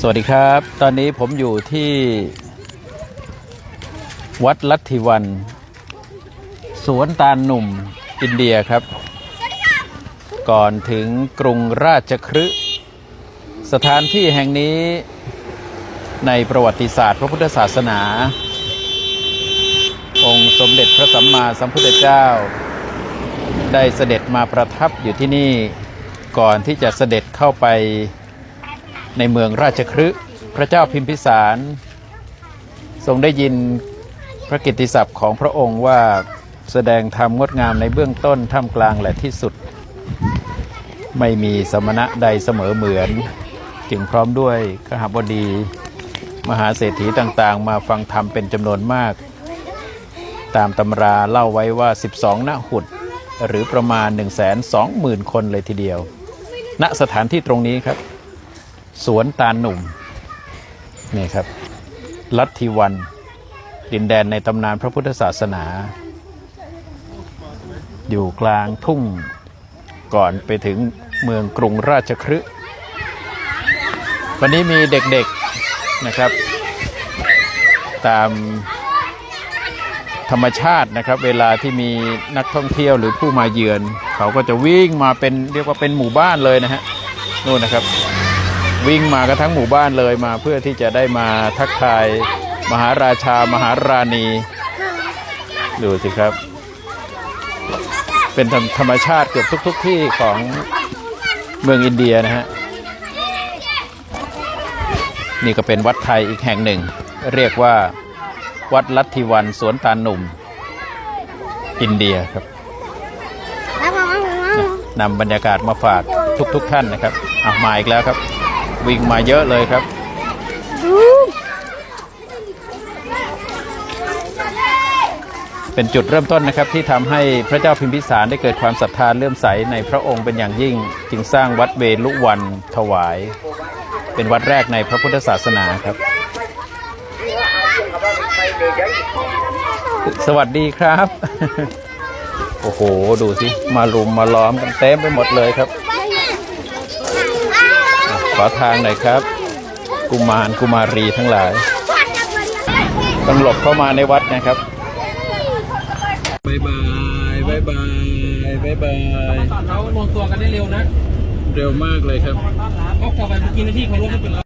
สวัสดีครับ ตอนนี้ผมอยู่ที่วัดลัทธิวัน สวนตาลหนุ่มอินเดียครับ ก่อนถึงกรุงราชคฤห์สถานที่แห่งนี้ในประวัติศาสตร์พระพุทธศาสนา องค์สมเด็จพระสัมมาสัมพุทธเจ้า ได้เสด็จมาประทับอยู่ที่นี่ก่อนที่จะเสด็จเข้าไป ในเมืองราชคฤห์พระเจ้าพิมพิสาร ทรงได้ยินพระกิตติศัพท์ของพระองค์ว่าแสดงธรรมงดงามในเบื้องต้นท่ามกลางและที่สุด ไม่มีสมณะใดเสมอเหมือน จึงพร้อมด้วยขหบดี มหาเศรษฐีต่างๆ มาฟังธรรมเป็นจำนวนมาก ตามตำราเล่าไว้ว่า 12 ณหุด หรือประมาณ 1 2 0 0 0 0 คนเลยทีเดียว ณสถานที่ตรงนี้ครับ สวนตาลหนุ่ม นี่ครับ ลัทธิวัน ดินแดนในตำนานพระพุทธศาสนา อยู่กลางทุ่งก่อนไปถึงเมืองกรุงราชคฤห์วันนี้มีเด็กๆนะครับ ตามธรรมชาตินะครับ เวลาที่มีนักท่องเที่ยวหรือผู้มาเยือน เขาก็จะวิ่งมาเป็นเรียกว่าเป็นหมู่บ้านเลยนะฮะนู่นนะครับ วิ่งมากันทั้งหมู่บ้านเลยมาเพื่อที่จะได้มาทักทายมหาราชามหาราณี ดูสิครับ เป็นธรรมธรรมชาติเกือบทุก ๆที่ของเมืองอินเดียนะฮะนี่ก็เป็นวัดไทยอีกแห่งหนึ่ง เรียกว่าวัดลัทธิวันสวนตาลหนุ่ม อินเดียครับนำบรรยากาศมาฝากทุกๆทท่านนะครับอะมาอีกแล้วครับ วิ่งมาเยอะเลยครับเป็นจุดเริ่มต้นนะครับที่ทำให้พระเจ้าพิมพิสารได้เกิดความศรัทธาเลื่อมใสในพระองค์เป็นอย่างยิ่ง จึงสร้างวัดเวลุวันถวาย เป็นวัดแรกในพระพุทธศาสนาครับ สวัสดีครับ โอ้โห ดูสิ มารุมมาล้อมกันเต็มไปหมดเลยครับ ขอทางหน่อยครับ กุมารกุมารีทั้งหลาย ต้องหลบเข้ามาในวัดนะครับบายบายบายบายบายบายเขารวมตัวกันได้เร็วนะ เร็วมากเลยครับเพราะพอไปเมื่อกี้นาทีเขารวมไม่เป็นไร